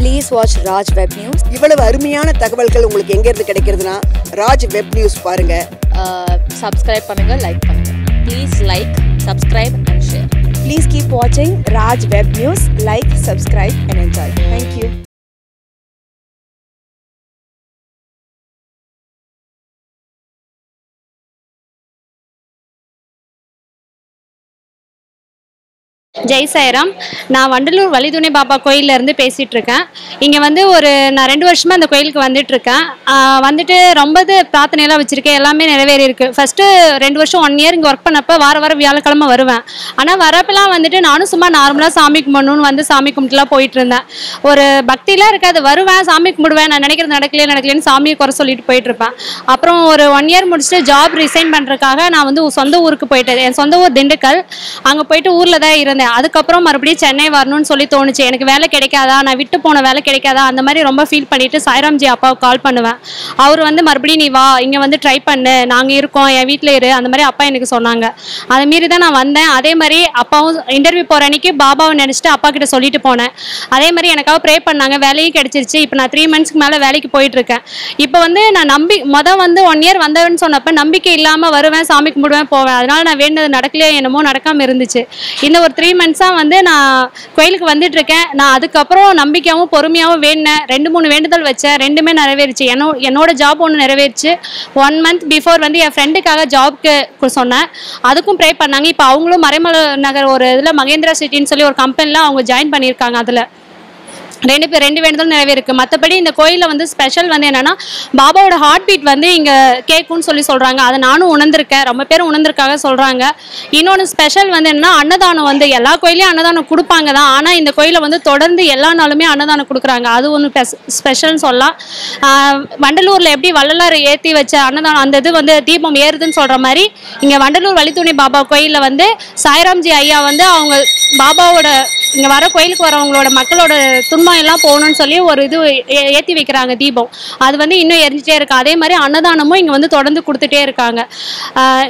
Please watch Raj Web News. இவ்வளவு அருமையான தகவல்கள் உங்களுக்கு எங்க இருந்து கிடைக்கிறதுனா ராஜ் வெப் நியூஸ் பாருங்க சப்ஸ்கிரைப் பண்ணுங்க லைக் பண்ணுங்க please like subscribe and share Please keep watching Raj Web News. Like, subscribe, and enjoy. Thank Jai Sairam. நான் வண்டலூர் வலிதுணை பாபா கோயிலேருந்து இருந்து பேசிட்டு இருக்கேன் வந்து ஒரு நான் ரெண்டு வருஷமாக அந்த கோயிலுக்கு வந்துட்டுருக்கேன். வந்துட்டு ரொம்ப இது பிரார்த்தனையெல்லாம் வச்சுருக்கேன். எல்லாமே நிறைவேறி இருக்குது ஃபஸ்ட்டு ரெண்டு வருஷம் ஒன் இயர் இங்கே ஒர்க் பண்ணப்போ வார வாரம் வியாழக்கிழமை வருவேன். ஆனால் வரப்பெல்லாம் வந்துட்டு நானும் சும்மா நார்மலாக சாமி கும்பிடணும்னு வந்து சாமி கும்பிட்டுலாம் போயிட்டு இருந்தேன் ஒரு பக்திலாம் இருக்காது. வருவேன் சாமி கும்பிடுவேன். நான் நினைக்கிறது நடக்கலையே நடக்கலையேன்னு சாமியை குறை சொல்லிட்டு போயிட்டுருப்பேன். அப்புறம் ஒரு ஒன் இயர் முடிச்சுட்டு ஜாப் ரிசைன் பண்ணுறதுக்காக நான் வந்து சொந்த ஊருக்கு போயிட்டேன். என் சொந்த ஊர் திண்டுக்கல். அங்கே போயிட்டு ஊரில் தான் இருந்தேன். அதுக்கப்புறம் மறுபடியும் சென்னை வரணும்னு சொல்லி தோணுச்சு. எனக்கு வேலை கிடைக்காதா? நான் விட்டு போன வேலை கிடைக்காதா? அந்த மாதிரி ரொம்ப ஃபீல் பண்ணிட்டு சாய்ராம்ஜி அப்பாவுக்கு கால் பண்ணுவேன். அவர் வந்து மறுபடியும் நீ வா இங்கே வந்து ட்ரை பண்ணு. நாங்கள் இருக்கோம் என் வீட்டில் இரு. அந்த மாதிரி அப்பா எனக்கு சொன்னாங்க. அதை மீறி தான் நான் வந்தேன். அதே மாதிரி அப்பாவும் இன்டர்வியூ போகிற அன்னைக்கு பாபாவை நினச்சிட்டு அப்பா கிட்ட சொல்லிட்டு போனேன். அதே மாதிரி எனக்காக ப்ரே பண்ணாங்க. வேலையும் கிடைச்சிருச்சு. இப்போ நான் த்ரீ மந்த்ஸ்க்கு மேலே வேலைக்கு போயிட்டு இருக்கேன் இப்போ வந்து நான் நம்பி மொதல் வந்து ஒன் இயர் வந்தவன்னு சொன்னப்போ நம்பிக்கை இல்லாமல் வருவேன் சாமி கும்பிடுவேன் போவேன். அதனால நான் வேண்டது நடக்கலையே என்னமோ நடக்காமல் இருந்துச்சு. இந்த ஒரு த்ரீ மந்த்ஸாக வந்து நான் கோயிலுக்கு வந்துட்டுருக்கேன். நான் அதுக்கப்புறம் நம்பிக்கையாகவும் பொறுமையாகவும் வேண்டினேன் ரெண்டு மூணு வேண்டுதல் வச்சேன். ரெண்டுமே நிறைவேறிச்சு. என்னோ என்னோட ஜாப் ஒன்று நிறைவேறிச்சு. ஒன் மந்த் பிஃபோர் வந்து என் ஃப்ரெண்டுக்காக ஜாப்க்கு சொன்னேன். அதுக்கும் ப்ரே பண்ணாங்க. இப்போ அவங்களும் மறைமலை நகர் ஒரு இதில் மகேந்திரா சிட்டின்னு சொல்லி ஒரு கம்பெனியில் அவங்க ஜாயின் பண்ணியிருக்காங்க அதில். ரெண்டு பேர் ரெண்டு வேண்டுதலும் நிறைவேறிருக்கு மற்றபடி இந்த கோயிலில் வந்து ஸ்பெஷல் வந்து என்னென்னா பாபாவோட ஹார்ட் பீட் வந்து இங்கே கேட்கும்னு சொல்லி சொல்கிறாங்க அதை நானும் உணர்ந்திருக்கேன். ரொம்ப பேர் உணர்ந்திருக்காக சொல்கிறாங்க இன்னொன்று ஸ்பெஷல் வந்து என்னன்னா அன்னதானம் வந்து எல்லா கோயிலையும் அன்னதானம் கொடுப்பாங்க தான். ஆனால் இந்த கோயிலில் வந்து தொடர்ந்து எல்லா நாளுமே அன்னதானம் கொடுக்குறாங்க. அது ஒன்று ஸ்பெஷல்னு சொல்லலாம். வண்டலூரில் எப்படி வள்ளலார் ஏற்றி வச்ச அன்னதானம் அந்த இது வந்து தீபம் ஏறுதுன்னு சொல்கிற மாதிரி இங்கே வண்டலூர் வழித்துணை பாபா கோயிலில் வந்து சாய்ராம்ஜி ஐயா வந்து அவங்க பாபாவோட இங்கே வர கோயிலுக்கு வரவங்களோட மக்களோட துன்பம் எல்லாம் போகணும்னு சொல்லி ஒரு இது ஏ- ஏத்தி வைக்கிறாங்க தீபம். அது வந்து இன்னும் எரிஞ்சிட்டே இருக்கு. அதே மாதிரி அன்னதானமும் இங்கே வந்து தொடர்ந்து கொடுத்துட்டே இருக்காங்க.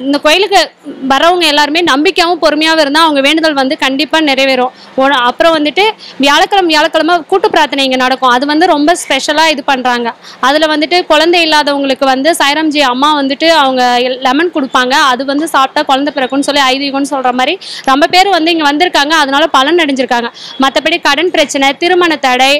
இந்த கோயிலுக்கு வரவங்க எல்லாருமே நம்பிக்கையாகவும் பொறுமையாகவும் இருந்தால் அவங்க வேண்டுதல் வந்து கண்டிப்பாக நிறைவேறும். அப்புறம் வந்துட்டு வியாழக்கிழமை வியாழக்கிழமை கூட்டு பிரார்த்தனை இங்கே நடக்கும். அது வந்து ரொம்ப ஸ்பெஷலாக இது பண்ணுறாங்க அதில் வந்துட்டு குழந்தை இல்லாதவங்களுக்கு வந்து சைரம்ஜி அம்மா வந்துட்டு அவங்க லெமன் கொடுப்பாங்க. அது வந்து சாப்பிட்டா குழந்தை பிறக்கும்னு சொல்லி ஐதீகம்னு சொல்கிற மாதிரி ரொம்ப பேர் வந்து இங்கே வந்திருக்காங்க. அதனால பலன் அடைஞ்சிருக்காங்க. இருக்காங்க. மற்றபடி கடன் பிரச்சனை திருமண தடை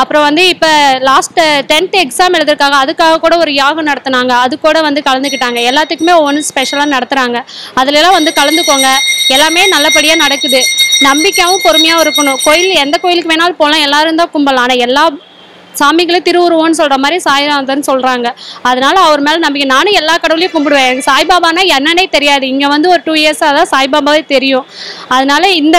அப்புறம் வந்து இப்போ லாஸ்ட் டென்த் எக்ஸாம் எழுதிருக்காங்க. அதுக்காக கூட ஒரு யாகம் நடத்துனாங்க. அது கூட வந்து கலந்துக்கிட்டாங்க. எல்லாத்துக்குமே ஒவ்வொன்று ஸ்பெஷலாக நடத்துகிறாங்க அதுலலாம் வந்து கலந்துக்கோங்க. எல்லாமே நல்லபடியாக நடக்குது. நம்பிக்கையாகவும் பொறுமையாகவும் இருக்கணும். கோயில் எந்த கோயிலுக்கு வேணாலும் போகலாம் எல்லாரும் தான் கும்பலாம். ஆனால் எல்லா சாமிகளும் திருவுருவம்னு சொல்கிற மாதிரி சாய்நாதன் சொல்கிறாங்க அதனால அவர் மேலே நம்பிக்கை. நானும் எல்லா கடவுளையும் கும்பிடுவேன். எனக்கு சாய்பாபானா என்னன்னே தெரியாது. இங்கே வந்து ஒரு டூ இயர்ஸாக தான் சாய்பாபாவே தெரியும். அதனால இந்த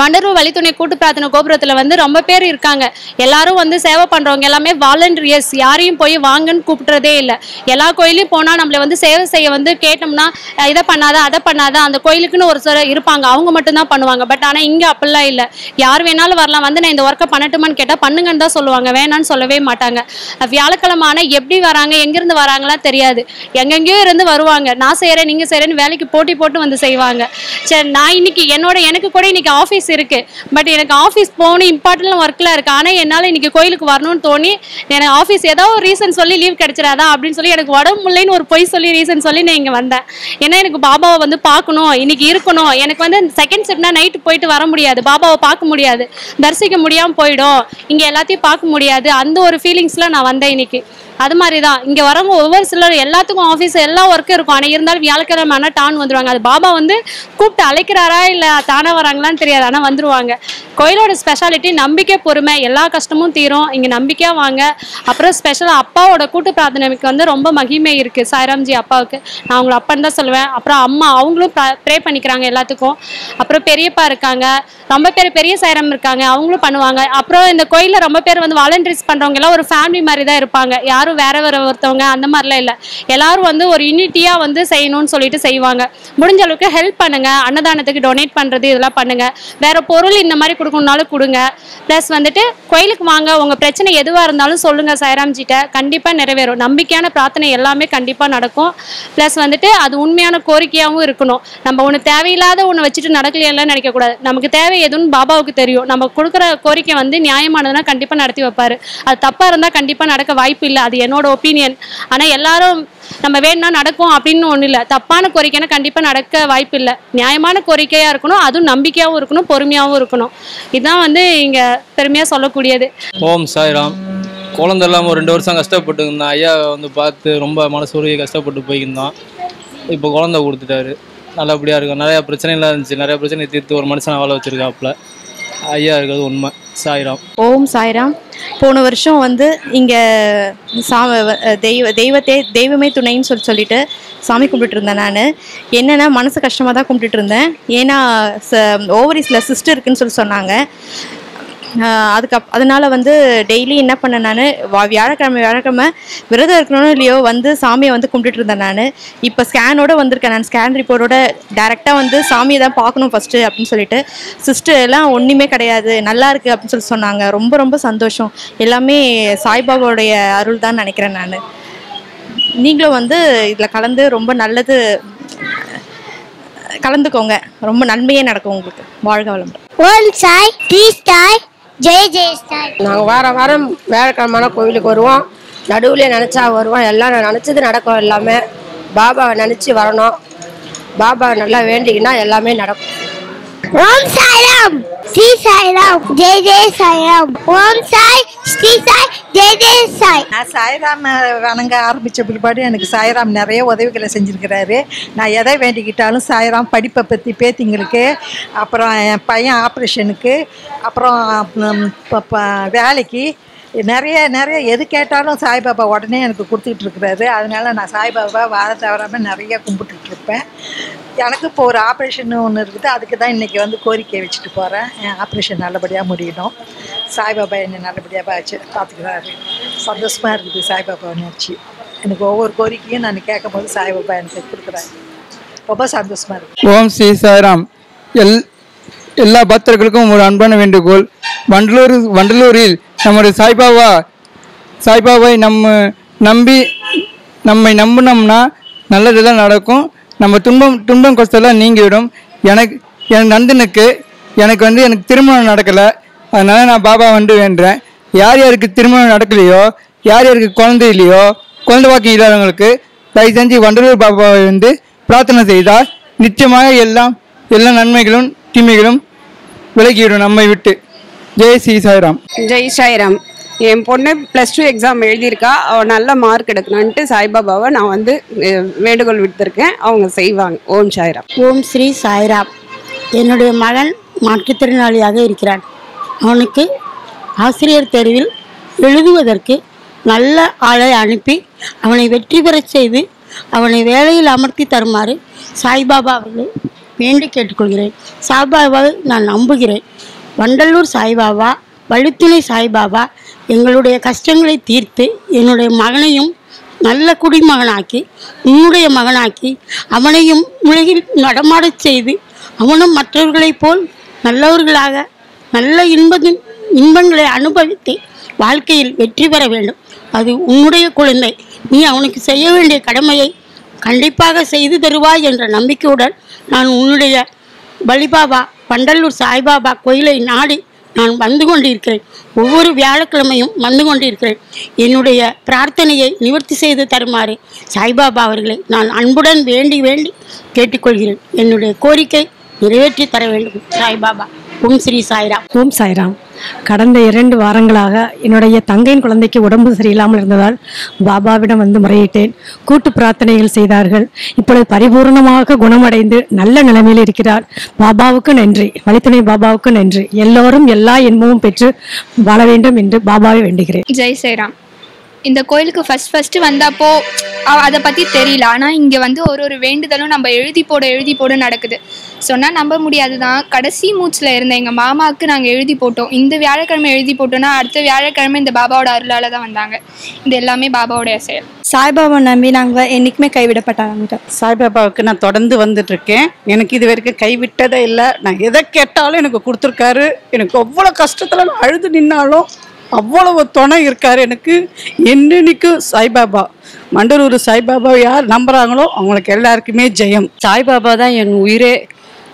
வண்டலூர் வழித்துணை கூட்டு பிரார்த்தனை கோபுரத்தில் வந்து ரொம்ப பேர் இருக்காங்க. எல்லாரும் வந்து சேவை பண்ணுறவங்க எல்லாமே வாலண்டியர்ஸ் யாரையும் போய் வாங்கன்னு கூப்பிட்றதே இல்லை. எல்லா கோயிலையும் போனால் நம்மளை வந்து சேவை செய்ய வந்து கேட்டோம்னா இதை பண்ணாத அதை பண்ணாத அந்த கோயிலுக்குன்னு ஒரு சிலர் இருப்பாங்க. அவங்க மட்டும்தான் பண்ணுவாங்க. பட் ஆனால் இங்கே அப்படிலாம் இல்லை. யார் வேணாலும் வரலாம். வந்து நான் இந்த ஒர்க்கை பண்ணட்டுமான்னு கேட்டால் பண்ணுங்கன்னு தான் சொல்லுவாங்க. வேணான்னு சொல்லவே மாட்டாங்க. அஹ் வியாழக்கிழமை ஆனால் எப்படி வராங்க எங்கேருந்து வராங்களா தெரியாது. எங்கெங்கேயோ இருந்து வருவாங்க. நான் செய்கிறேன் நீங்கள் செய்கிறேன்னு வேலைக்கு போட்டி போட்டு வந்து செய்வாங்க. சரி நான் இன்னைக்கு என்னோட எனக்கு கூட இன்னைக்கு ஆஃபீஸ் இருக்குது பட் எனக்கு ஆஃபீஸ் போகணும் இம்பார்ட்டன்ட் ஒர்க்கில் இருக்குது ஆனால் என்னால் இன்றைக்கி கோயிலுக்கு வரணும்னு தோணி எனக்கு ஆஃபீஸ் ஏதோ ஒரு ரீசன் சொல்லி லீவ் கிடைச்சிடாதா அப்படின்னு சொல்லி எனக்கு உடம்பு இல்லைன்னு ஒரு பொய் சொல்லி ரீசன் சொல்லி நான் இங்கே வந்தேன். ஏன்னா எனக்கு பாபாவை வந்து பார்க்கணும் இன்றைக்கி இருக்கணும். எனக்கு வந்து செகண்ட் ஷிப்ட்னா நைட்டு போயிட்டு வர முடியாது. பாபாவை பார்க்க முடியாது. தரிசிக்க முடியாமல் போயிடும். இங்கே எல்லாத்தையும் பார்க்க முடியாது. அந்த ஒரு ஃபீலிங்ஸில் நான் வந்தேன் இன்றைக்கி அது மாதிரி தான் இங்கே வரவங்க ஒவ்வொரு சிலர் எல்லாத்துக்கும் ஆஃபீஸ் எல்லா ஒர்க்கும் இருக்கும். ஆனால் இருந்தாலும் வியாழக்கிழமை ஆனால் டான் வந்துடுவாங்க அது பாபா வந்து கூப்பிட்டு அழைக்கிறாரா இல்லை தானே வராங்களான்னு தெரியாது. ஆனால் வந்துடுவாங்க கோயிலோட ஸ்பெஷாலிட்டி நம்பிக்கை பொறுமை. எல்லா கஷ்டமும் தீரும். இங்கே நம்பிக்கையாக வாங்க. அப்புறம் ஸ்பெஷலாக அப்பாவோட கூட்டு பிரார்த்தனைக்கு வந்து ரொம்ப மகிமை இருக்குது சாய்ராம்ஜி அப்பாவுக்கு. நான் அவங்கள அப்பான்னு தான் சொல்லுவேன். அப்புறம் அம்மா அவங்களும் ப்ரே பண்ணிக்கிறாங்க எல்லாத்துக்கும். அப்புறம் பெரியப்பா இருக்காங்க. ரொம்ப பேர் பெரிய சைரம் இருக்காங்க. அவங்களும் பண்ணுவாங்க. அப்புறம் இந்த கோயிலில் ரொம்ப பேர் வந்து வாலண்டியர்ஸ் பண்ணுறவங்க எல்லாம் ஒரு ஃபேமிலி மாதிரி தான் இருப்பாங்க. யாரும் யாரும் வேற வேற ஒருத்தவங்க அந்த மாதிரிலாம் இல்லை. எல்லாரும் வந்து ஒரு யூனிட்டியாக வந்து செய்யணும்னு சொல்லிட்டு செய்வாங்க. முடிஞ்ச அளவுக்கு ஹெல்ப் பண்ணுங்க. அன்னதானத்துக்கு டொனேட் பண்ணுறது இதெல்லாம் பண்ணுங்க. வேற பொருள் இந்த மாதிரி கொடுக்கணும்னாலும் கொடுங்க. ப்ளஸ் வந்துட்டு கோயிலுக்கு வாங்க. உங்கள் பிரச்சனை எதுவாக இருந்தாலும் சொல்லுங்கள் சைராம்ஜிட்ட கண்டிப்பாக நிறைவேறும். நம்பிக்கையான பிரார்த்தனை எல்லாமே கண்டிப்பாக நடக்கும். ப்ளஸ் வந்துட்டு அது உண்மையான கோரிக்கையாகவும் இருக்கணும். நம்ம ஒன்று தேவையில்லாத ஒன்று வச்சுட்டு நடக்கலையெல்லாம் நினைக்கக்கூடாது நமக்கு தேவை எதுன்னு பாபாவுக்கு தெரியும். நம்ம கொடுக்குற கோரிக்கை வந்து நியாயமானதுன்னா கண்டிப்பாக நடத்தி வைப்பாரு. அது தப்பாக இருந்தால் கண்டிப்பாக நடக்க வாய்ப்பு இல்லை. அது என்னோட ஒப்பீனியன் ஆனால் எல்லாரும் நம்ம வேணும்னா நடக்கும் அப்படின்னு ஒன்றும் இல்லை. தப்பான கோரிக்கைனா கண்டிப்பாக நடக்க வாய்ப்பு இல்லை. நியாயமான கோரிக்கையாக இருக்கணும் அதுவும் நம்பிக்கையாகவும் இருக்கணும் பொறுமையாகவும் இருக்கணும். இதுதான் வந்து இங்கே பெருமையாக சொல்லக்கூடியது. ஓம் சாய்ராம். குழந்தை இல்லாமல் ஒரு ரெண்டு வருஷம் கஷ்டப்பட்டு இருந்தேன் ஐயா வந்து பார்த்து ரொம்ப மனசு உருகி கஷ்டப்பட்டு போயிருந்தான். இப்போ குழந்தை கொடுத்துட்டாரு. நல்லபடியாக இருக்கும். நிறையா பிரச்சனைலாம் இருந்துச்சு. நிறையா பிரச்சனை தீர்த்து ஒரு மனுஷனை வாழ வச்சிருக்காப்புல. ஐயா இருக்கிறது உண்மை. சாய்ராம். ஓம் சாய்ராம். போன வருஷம் வந்து இங்கே சா தெய்வ தெய்வத்தே தெய்வமே துணைன்னு சொல்லி சொல்லிட்டு சாமி கும்பிட்டுருந்தேன் நான். என்னென்னா மனசு கஷ்டமாக தான் கும்பிட்டுட்டு இருந்தேன். ஏன்னா ஓவரிஸில் சிஸ்டர் இருக்குன்னு சொல்லி சொன்னாங்க. அதுக்கு அதனால் அதனால வந்து டெய்லி என்ன பண்ணேன் நான் வியாழக்கிழமை வியாழக்கிழமை விரதம் இருக்கணும் இல்லையோ வந்து சாமியை வந்து கும்பிட்டுட்டு இருந்தேன் நான். இப்போ ஸ்கேனோட வந்திருக்கேன் நான். ஸ்கேன் ரிப்போர்ட்டோட டேரெக்டாக வந்து சாமியை தான் பார்க்கணும் ஃபஸ்ட்டு அப்படின்னு சொல்லிட்டு. சிஸ்டர் எல்லாம் ஒன்றுமே கிடையாது. நல்லா இருக்குது அப்படின்னு சொல்லி சொன்னாங்க. ரொம்ப ரொம்ப சந்தோஷம். எல்லாமே சாய்பாபாவுடைய அருள் தான் நினைக்கிறேன் நான். நீங்களும் வந்து இதில் கலந்து ரொம்ப நல்லது கலந்துக்கோங்க. ரொம்ப நன்மையே நடக்கும் உங்களுக்கு. வாழ்க வளம் ஓம் சாய் டி சாய். ஜெய ஜெயஸ்டார் நாங்கள் வாரம் வாரம் வேலைக்கிழமான கோவிலுக்கு வருவோம். நடுவில் நினச்சா வருவோம். எல்லாம் நினச்சது நடக்கும் எல்லாமே. பாபாவை நினச்சி வரணும். பாபாவை நல்லா வேண்டிக்கினா எல்லாமே நடக்கும். ஓம் சாய்ராம். ஸ்ரீ சாய்ராம். ஜெய ஜெய சாய்ராம். ஓம் சாய் ஸ்ரீ சாய் ஜெய ஜெய சாய். நான் சாய்ராம் வணங்க ஆரம்பித்த பிற்பாடு எனக்கு சாய்ராம் நிறைய உதவிகளை செஞ்சுருக்கிறாரு. நான் எதை வேண்டிக்கிட்டாலும் சாய்ராம் படிப்பை பற்றி பேத்திங்களுக்கு அப்புறம் என் பையன் ஆப்ரேஷனுக்கு அப்புறம் வேலைக்கு நிறைய நிறைய எது கேட்டாலும் சாய்பாபா உடனே எனக்கு கொடுத்துக்கிட்டு இருக்கிறாரு. அதனால நான் சாய்பாபா வார தவறாமல் நிறைய கும்பிட்டுட்டு இருப்பேன். எனக்கு இப்போ ஒரு ஆப்ரேஷன் ஒன்று இருக்குது. அதுக்கு தான் இன்றைக்கி வந்து கோரிக்கை வச்சுட்டு போகிறேன் என் ஆப்ரேஷன் நல்லபடியாக முடியணும். சாய்பாபா என்னை நல்லபடியாக வச்சு பார்த்துக்கிறாரு சந்தோஷமாக இருக்குது சாய்பாபா நினச்சி எனக்கு ஒவ்வொரு கோரிக்கையும் நான் கேட்கும் போது சாய்பாபா எனக்கு கொடுக்குறாரு. ரொம்ப சந்தோஷமாக இருக்குது ஓம் ஸ்ரீ சாய்ராம். எல் எல்லா பக்தர்களுக்கும் ஒரு அன்பான வேண்டுகோள். வண்டலூர் வண்டலூரில் நம்முடைய சாய்பாபா சாய்பாபாவை நம்ம நம்பி நம்மை நம்பினோம்னா நல்லதெல்லாம் நடக்கும். நம்ம துன்பம் துன்பம் கஷ்டம்லாம் நீங்கிவிடும். எனக்கு என் நந்தனுக்கு எனக்கு வந்து எனக்கு திருமணம் நடக்கலை. அதனால் நான் பாபா வந்து வேண்டுறேன். யார் யாருக்கு திருமணம் நடக்கலையோ யார் யாருக்கு குழந்தை இல்லையோ குழந்தை வாக்கியம் இல்லாதவங்களுக்கு தயவு செஞ்சு வண்டலூர் பாபாவை வந்து பிரார்த்தனை செய்தால் நிச்சயமாக எல்லாம் எல்லா நன்மைகளும் தீமைகளும் விலகிவிடும் நம்மை விட்டு. ஜெய் ஸ்ரீ சாய்ராம். ஜெய் சாய்ராம். என் பொண்ணு ப்ளஸ் டூ எக்ஸாம் எழுதியிருக்கா. அவள் நல்ல மார்க் எடுக்கணுன்ட்டு சாய்பாபாவை நான் வந்து வேண்டுகோள் விடுத்திருக்கேன். அவங்க செய்வாங்க. ஓம் சாய்ராம். ஓம் ஸ்ரீ சாய்ராம். என்னுடைய மகன் மாற்றுத்திறனாளியாக இருக்கிறான் அவனுக்கு ஆசிரியர் தேர்வில் எழுதுவதற்கு நல்ல ஆளை அனுப்பி அவனை வெற்றி பெறச் செய்து அவனை வேலையில் அமர்த்தி தருமாறு சாய்பாபா அவர்களை வேண்டி கேட்டுக்கொள்கிறேன். சாய்பாபாவை நான் நம்புகிறேன். வண்டலூர் சாய்பாபா வழுத்துணை சாய்பாபா எங்களுடைய கஷ்டங்களை தீர்த்து என்னுடைய மகனையும் நல்ல குடிமகனாக்கி உன்னுடைய மகனாக்கி அவனையும் உலகில் நடமாடச் செய்து அவனும் மற்றவர்களைப் போல் நல்லவர்களாக நல்ல இன்பத்தின் இன்பங்களை அனுபவித்து வாழ்க்கையில் வெற்றி பெற வேண்டும். அது உன்னுடைய குழந்தை. நீ அவனுக்கு செய்ய வேண்டிய கடமையை கண்டிப்பாக செய்து தருவாய் என்ற நம்பிக்கையுடன் நான் உன்னுடைய பலிபாபா பண்டல்லூர் சாய்பாபா கோயிலை நாடி நான் வந்து கொண்டிருக்கிறேன். ஒவ்வொரு வியாழக்கிழமையும் வந்து கொண்டிருக்கிறேன். என்னுடைய பிரார்த்தனையை நிவர்த்தி செய்து தருமாறு சாய்பாபா அவர்களை நான் அன்புடன் வேண்டி வேண்டி கேட்டுக்கொள்கிறேன். என்னுடைய கோரிக்கை நிறைவேற்றி தர வேண்டும். சாய்பாபா. ஓம் ஸ்ரீ சாய்ராம். ஓம் சாய்ராம். கடந்த இரண்டு வாரங்களாக என்னுடைய தங்கையின் குழந்தைக்கு உடம்பு சரியில்லாமல் இருந்ததால் பாபாவிடம் வந்து முறையிட்டேன். கூட்டு பிரார்த்தனைகள் செய்தார்கள். இப்பொழுது பரிபூர்ணமாக குணமடைந்து நல்ல நிலைமையில் இருக்கிறார். பாபாவுக்கு நன்றி. வழித்துணை பாபாவுக்கு நன்றி. எல்லோரும் எல்லா இன்பமும் பெற்று வாழ வேண்டும் என்று பாபாவை வேண்டுகிறேன். ஜெய் ஸ்ரீராம் இந்த கோயிலுக்கு ஃபஸ்ட் ஃபஸ்ட்டு வந்தப்போ அதை பற்றி தெரியல. ஆனால் இங்கே வந்து ஒரு ஒரு வேண்டுதலும் நம்ம எழுதி போட எழுதி போட நடக்குது. சொன்னால் நம்ப முடியாது தான் கடைசி மூச்சில் இருந்த எங்கள் மாமாவுக்கு நாங்கள் எழுதி போட்டோம். இந்த வியாழக்கிழமை எழுதி போட்டோன்னா அடுத்த வியாழக்கிழமை இந்த பாபாவோட அருளால் தான் வந்தாங்க. இது எல்லாமே பாபாவோடைய செயல். சாய்பாபா நம்பி நாங்கள் என்றைக்குமே கைவிடப்பட்டாங்க சாய்பாபாவுக்கு நான் தொடர்ந்து வந்துட்டு இருக்கேன் எனக்கு இது வரைக்கும் கைவிட்டதே இல்லை. நான் எதை கேட்டாலும் எனக்கு கொடுத்துருக்காரு. எனக்கு அவ்வளோ கஷ்டத்தில் நான் அழுது நின்னாலும் அவ்வளவு துணை இருக்கார் எனக்கு. என்னன்னைக்கும் சாய்பாபா? மண்டலூர் சாய்பாபா யார் நம்புகிறாங்களோ அவங்களுக்கு எல்லாருக்குமே ஜெயம். சாய்பாபா தான் என் உயிரே.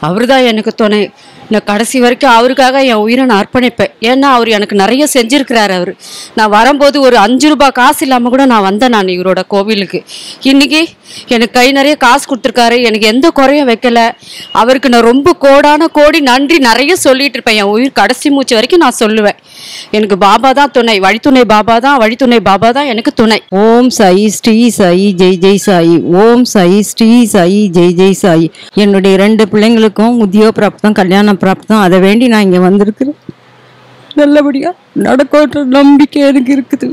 அவர் தான் எனக்கு துணை. நான் கடைசி வரைக்கும் அவருக்காக என் உயிரை நான் அர்ப்பணிப்பேன். ஏன்னா அவர் எனக்கு நிறைய செஞ்சிருக்கிறாரு அவர். நான் வரும்போது ஒரு அஞ்சு ரூபாய் காசு இல்லாமல் கூட நான் வந்தேன் நான் இவரோட கோவிலுக்கு. இன்னைக்கு எனக்கு கை நிறைய காசு கொடுத்துருக்காரு. எனக்கு எந்த குறையும் வைக்கல. அவருக்கு நான் ரொம்ப கோடான கோடி நன்றி நிறைய சொல்லிட்டு இருப்பேன். என் உயிர் கடைசி மூச்சு வரைக்கும் நான் சொல்லுவேன். எனக்கு பாபா தான் துணை. வழித்துணை பாபா தான் வழித்துணை பாபா தான் எனக்கு துணை. ஓம் சாயி ஸ்ரீ சாயி ஜெய் ஜெய் சாயி. ஓம் சாயி ஸ்ரீ சாயி ஜெய் ஜெய் சாயி. என்னுடைய ரெண்டு பிள்ளைங்களுக்கும் உத்தியோக பிராப்தம் கல்யாணம் பிராப்தம். அதை வேண்டி நான் இங்கே வந்திருக்கிறேன். நல்லபடியாக நடக்கோன்ற நம்பிக்கை எனக்கு இருக்குது.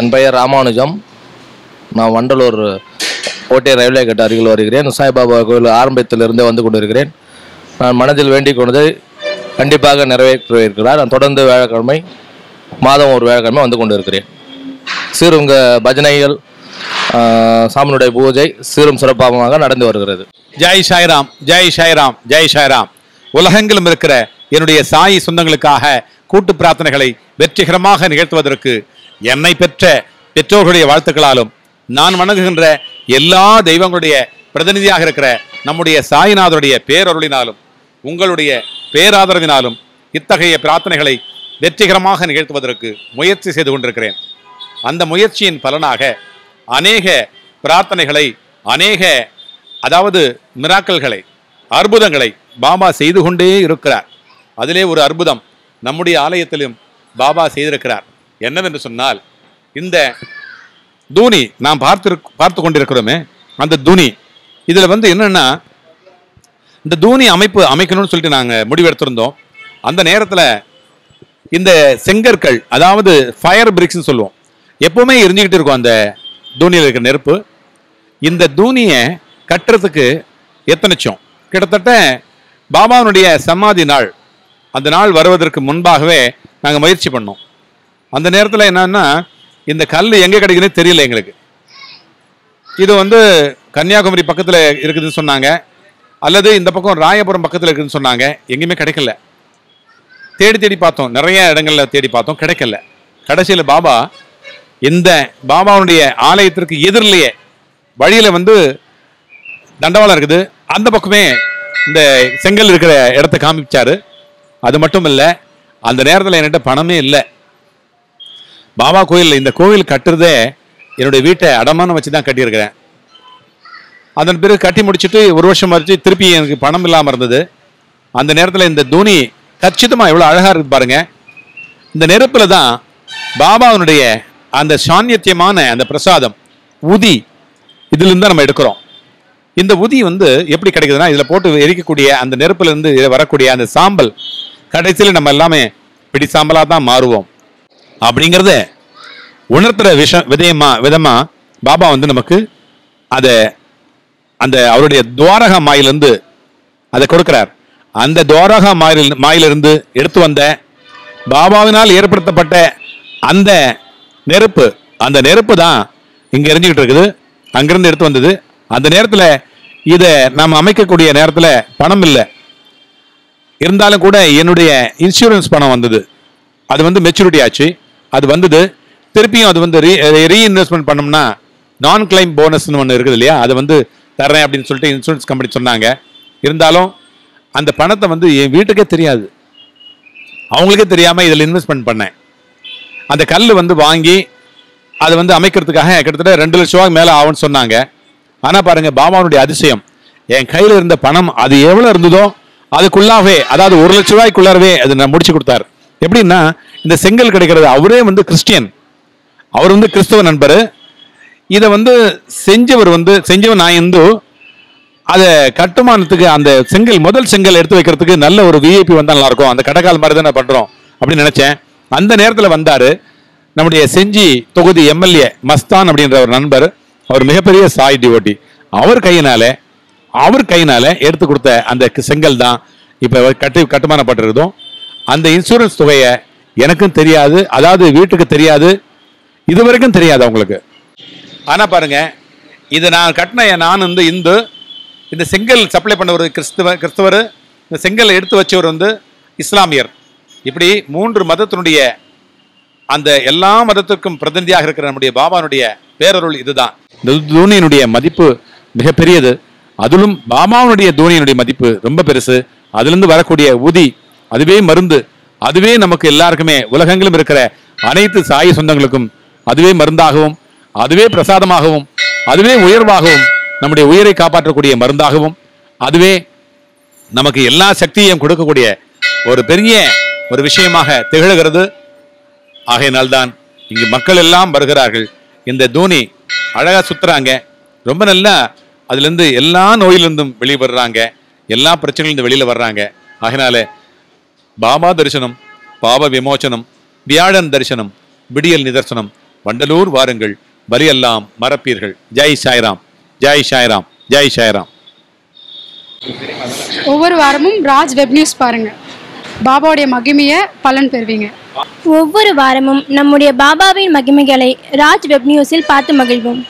என் பெயர் ராமானுஜம். நான் வண்டலூர் ஓட்டே ரயில்வே கேட் அருகில் வருகிறேன். சாய்பாபா கோயில் ஆரம்பத்திலிருந்தே வந்து கொண்டிருக்கிறேன். நான் மனதில் வேண்டிக் கொண்டதை கண்டிப்பாக நிறைவேற்றிருக்கிறார் நான் தொடர்ந்து வியாழக்கிழமை மாதம் ஒரு வியாழக்கிழமை வந்து கொண்டிருக்கிறேன். சீருங்க பஜனைகள் சாமனுடைய பூஜை சீரும் சிறப்பாக நடந்து வருகிறது. ஜெய் சாய்ராம் ஜெய் சாய்ராம் ஜெய் சாய்ராம். உலகெங்கிலும் இருக்கிற என்னுடைய சாயி சொந்தங்களுக்காக கூட்டு பிரார்த்தனைகளை வெற்றிகரமாக நிகழ்த்துவதற்கு என்னை பெற்ற பெற்றோர்களுடைய வாழ்த்துக்களாலும் நான் வணங்குகின்ற எல்லா தெய்வங்களுடைய பிரதிநிதியாக இருக்கிற நம்முடைய சாய்நாதருடைய பேரருளினாலும் உங்களுடைய பேராதரவினாலும் இத்தகைய பிரார்த்தனைகளை வெற்றிகரமாக நிகழ்த்துவதற்கு முயற்சி செய்து கொண்டிருக்கிறேன். அந்த முயற்சியின் பலனாக அநேக பிரார்த்தனைகளை அநேக அதாவது மிராக்கல்களை அற்புதங்களை பாபா செய்து கொண்டே இருக்கிறார். அதிலே ஒரு அற்புதம் நம்முடைய ஆலயத்திலும் பாபா செய்திருக்கிறார். என்னவென்று சொன்னால் இந்த தூணி நாம் பார்த்து பார்த்து கொண்டிருக்கிறோமே அந்த தூணி. இதில் வந்து என்னென்னா இந்த தூணி அமைப்பு அமைக்கணும்னு சொல்லிட்டு நாங்கள் முடிவெடுத்திருந்தோம். அந்த நேரத்தில் இந்த செங்கற்கள் அதாவது ஃபயர் பிரிக்ஸ்னு சொல்லுவோம். எப்போவுமே எரிஞ்சுக்கிட்டு இருக்கும் அந்த தூணியில் இருக்கிற நெருப்பு. இந்த தூணியை கட்டுறதுக்கு எத்தனைச்சோம் கிட்டத்தட்ட பாபாவுடைய சமாதி நாள். அந்த நாள் வருவதற்கு முன்பாகவே நாங்கள் முயற்சி பண்ணோம். அந்த நேரத்தில் என்னன்னா இந்த கல் எங்கே கிடைக்குதுன்னு தெரியல எங்களுக்கு. இது வந்து கன்னியாகுமரி பக்கத்தில் இருக்குதுன்னு சொன்னாங்க. அல்லது இந்த பக்கம் ராயபுரம் பக்கத்தில் இருக்குதுன்னு சொன்னாங்க. எங்கேயுமே கிடைக்கல. தேடி தேடி பார்த்தோம். நிறைய இடங்களில் தேடி பார்த்தோம். கிடைக்கல. கடைசியில் பாபா இந்த பாபாவுடைய ஆலயத்திற்கு எதிரிலேயே வழியில் வந்து தண்டவாளம் இருக்குது. அந்த பக்கமே இந்த செங்கல் இருக்கிற இடத்த காமிச்சாரு. அது மட்டும் இல்லை அந்த நேரத்தில் என்கிட்ட பணமே இல்லை. பாபா கோயில் இந்த கோவில் கட்டுறதே என்னுடைய வீட்டை அடமானம் வச்சு தான் கட்டியிருக்கிறேன். அதன் பிறகு கட்டி முடிச்சுட்டு ஒரு வருஷம் வச்சு திருப்பி எனக்கு பணம் இல்லாமல் இருந்தது. அந்த நேரத்தில் இந்த துணி கச்சிதமாக எவ்வளோ அழகாக இருக்குது பாருங்கள் இந்த நெருப்பில் தான் பாபாவினுடைய அந்த சாநியத்தியமான அந்த பிரசாதம் உதி இதுலேருந்து தான் நம்ம எடுக்கிறோம். இந்த உதி வந்து எப்படி கிடைக்குதுன்னா இதில் போட்டு எரிக்கக்கூடிய அந்த நெருப்புலேருந்து வரக்கூடிய அந்த சாம்பல் கடைசியில் நம்ம எல்லாமே பிடி சாம்பலாக தான் மாறுவோம். அப்படிங்கிறத உணர்த்துற விஷம் விதயமா விதமாக பாபா வந்து நமக்கு அதை அந்த அவருடைய துவாரக மாயிலிருந்து அதை கொடுக்கிறார். அந்த துவாரக மாயில் மாயிலிருந்து எடுத்து வந்த பாபாவினால் ஏற்படுத்தப்பட்ட அந்த நெருப்பு. அந்த நெருப்பு தான் இங்கே எரிஞ்சுக்கிட்டு இருக்குது. அங்கிருந்து எடுத்து வந்தது. அந்த நேரத்தில் இதை நாம் அமைக்கக்கூடிய நேரத்தில் பணம் இல்லை. இருந்தாலும் கூட என்னுடைய இன்சூரன்ஸ் பணம் வந்தது. அது வந்து மெச்சூரிட்டி ஆச்சு. அது வந்தது. திருப்பியும் அது வந்து ரீ ரீஇன்வெஸ்ட்மெண்ட் பண்ணோம்னா நான் கிளைம் போனஸ்னு ஒன்று இருக்குது இல்லையா? அதை வந்து தர்றேன் அப்படின்னு சொல்லிட்டு இன்சூரன்ஸ் கம்பெனி சொன்னாங்க. இருந்தாலும் அந்த பணத்தை வந்து என் வீட்டுக்கே தெரியாது. அவங்களுக்கே தெரியாமல் இதில் இன்வெஸ்ட்மெண்ட் பண்ணேன். அந்த கல் வந்து வாங்கி அதை வந்து அமைக்கிறதுக்காக கிட்டத்தட்ட ரெண்டு லட்ச ரூபாய்க்கு மேலே ஆகும்னு சொன்னாங்க. ஆனால் பாருங்கள் பாபாவுடைய அதிசயம். என் கையில் இருந்த பணம் அது எவ்வளோ இருந்ததோ அதுக்குள்ளாவே அதாவது ஒரு லட்ச ரூபாய்க்குள்ளாரவே அது நான் முடிச்சு கொடுத்தாரு. எப்படின்னா இந்த செங்கல் கிடைக்கிறது அவரே வந்து கிறிஸ்டியன். அவர் வந்து கிறிஸ்தவ நண்பர். இதை வந்து செஞ்சவர் வந்து செஞ்சவன் நான் இந்து அதை கட்டுமானத்துக்கு அந்த செங்கல் முதல் செங்கல் எடுத்து வைக்கிறதுக்கு நல்ல ஒரு விஐபி வந்தால் நல்லாயிருக்கும் அந்த கடைக்கால் மாதிரி தான் நான் பண்ணுறோம் அப்படின்னு நினச்சேன். அந்த நேரத்தில் வந்தார். நம்முடைய செஞ்சி தொகுதி எம்எல்ஏ மஸ்தான் அப்படின்ற ஒரு நண்பர் அவர் மிகப்பெரிய சாய் டிவோட்டி அவர் கையினால அவர் கையினால எடுத்து கொடுத்த அந்த செங்கல் தான் இப்போ கட்டி கட்டுமானப்பட்டிருக்கோம் அந்த இன்சூரன்ஸ் தொகையை எனக்கும் தெரியாது அதாவது வீட்டுக்கு தெரியாது இது வரைக்கும் தெரியாது அவங்களுக்கு. ஆனால் பாருங்க இதை நான் கட்டின நான் வந்து இந்து இந்த செங்கல் சப்ளை பண்ணவர் கிறிஸ்துவ கிறிஸ்தவர் இந்த செங்கல் எடுத்து வச்சவர் வந்து இஸ்லாமியர். இப்படி மூன்று மதத்தினுடைய அந்த எல்லா மதத்திற்கும் பிரதிநிதியாக இருக்கிற நம்முடைய பாபானுடைய பேரருள் இதுதான். இந்த தோனியினுடைய மதிப்பு மிகப்பெரியது அதிலும் பாபாவுடைய தோனியினுடைய மதிப்பு ரொம்ப பெருசு. அதிலிருந்து வரக்கூடிய ஊதி அதுவே மருந்து. அதுவே நமக்கு எல்லாருக்குமே உலகங்களும் இருக்கிற அனைத்து சாய சொந்தங்களுக்கும் அதுவே மருந்தாகவும் அதுவே பிரசாதமாகவும் அதுவே உயர்வாகவும் நம்முடைய உயிரை காப்பாற்றக்கூடிய மருந்தாகவும் அதுவே நமக்கு எல்லா சக்தியையும் கொடுக்கக்கூடிய ஒரு பெரிய ஒரு விஷயமாக திகழ்கிறது. ஆகையினால்தான் இங்கு மக்கள் எல்லாம் வருகிறார்கள். இந்த தோனி அழகா சுத்துறாங்க. ரொம்ப நல்லா அதுலேருந்து எல்லா நோயிலிருந்தும் வெளியே வர்றாங்க எல்லா பிரச்சனையிலிருந்து வெளியில வர்றாங்க. அதனால பாபா தரிசனம் பாப விமோசனம் வியாழன் தரிசனம் விடியல் நிதர்சனம் வண்டலூர் வாருங்கள். வரியெல்லாம் மறப்பீர்கள். ஜெய் சாய்ராம் ஜெய் சாய்ராம் ஜெய் சாய்ராம். ஒவ்வொரு வாரமும் ராஜ் வெப் நியூஸ் பாருங்க. பாபாவுடைய மகிமையை பலன் பெறுவீங்க. ஒவ்வொரு வாரமும் நம்முடைய பாபாவின் மகிமைகளை ராஜ் வெப் நியூஸில் பார்த்து மகிழ்வோம்.